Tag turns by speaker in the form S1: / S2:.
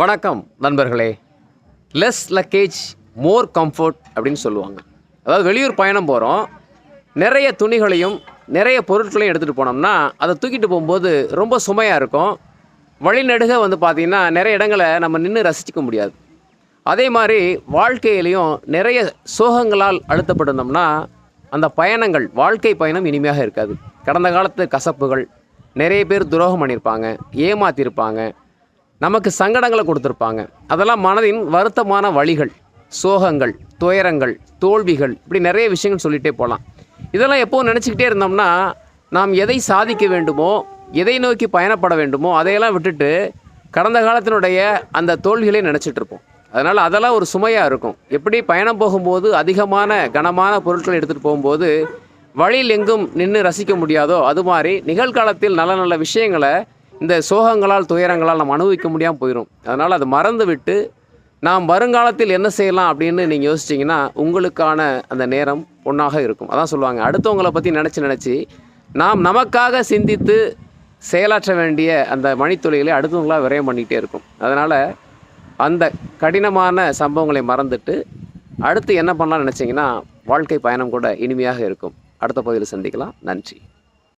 S1: வணக்கம் நண்பர்களே. Less luggage மோர் comfort அப்படின்னு சொல்லுவாங்க. அதாவது வெளியூர் பயணம் போகிறோம் நிறைய துணிகளையும் நிறைய பொருட்களையும் எடுத்துகிட்டு போனோம்னா அதை தூக்கிட்டு போகும்போது ரொம்ப சுமையாக இருக்கும். வழிநடுக வந்து பார்த்திங்கன்னா நிறைய இடங்களை நம்ம நின்று ரசிக்க முடியாது. அதே மாதிரி வாழ்க்கையிலையும் நிறைய சோகங்களால் அழுத்தப்பட்டிருந்தோம்னா அந்த பயணங்கள் வாழ்க்கை பயணம் இனிமையாக இருக்காது. கடந்த காலத்து கசப்புகள் நிறைய பேர் துரோகம் பண்ணியிருப்பாங்க ஏமாத்திருப்பாங்க நமக்கு சங்கடங்களை கொடுத்துருப்பாங்க. அதெல்லாம் மனதின் வருத்தமான வழிகள் சோகங்கள் துயரங்கள் தோல்விகள் இப்படி நிறைய விஷயங்கள் சொல்லிகிட்டே போகலாம். இதெல்லாம் எப்போவும் நினச்சிக்கிட்டே இருந்தோம்னா நாம் எதை சாதிக்க வேண்டுமோ எதை நோக்கி பயணப்பட வேண்டுமோ அதையெல்லாம் விட்டுட்டு கடந்த காலத்தினுடைய அந்த தோல்விகளை நினச்சிட்டு இருப்போம். அதனால் அதெல்லாம் ஒரு சுமையாக இருக்கும். எப்படி பயணம் போகும்போது அதிகமான கனமான பொருட்களை எடுத்துகிட்டு போகும்போது வழியில் எங்கும் நின்று ரசிக்க முடியாதோ அது மாதிரி நிகழ்காலத்தில் நல்ல நல்ல விஷயங்களை இந்த சோகங்களால் துயரங்களால் நம்ம அனுபவிக்க முடியாமல் போயிடும் அதனால் அதை மறந்து விட்டு நாம் வருங்காலத்தில் என்ன செய்யலாம் அப்படின்னு நீங்கள் யோசிச்சிங்கன்னா உங்களுக்கான அந்த நேரம் பொண்ணாக இருக்கும். அதான் சொல்லுவாங்க. அடுத்தவங்களை பற்றி நினச்சி நினச்சி நாம் நமக்காக சிந்தித்து செயலாற்ற வேண்டிய அந்த மணித்துளிகளை அடுத்தவங்களாக விரயம் பண்ணிக்கிட்டே இருக்கும். அதனால் அந்த கடினமான சம்பவங்களை மறந்துட்டு அடுத்து என்ன பண்ணலாம்னு நினச்சிங்கன்னா வாழ்க்கை பயணம் கூட இனிமையாக இருக்கும். அடுத்த பகுதியில் சந்திக்கலாம். நன்றி.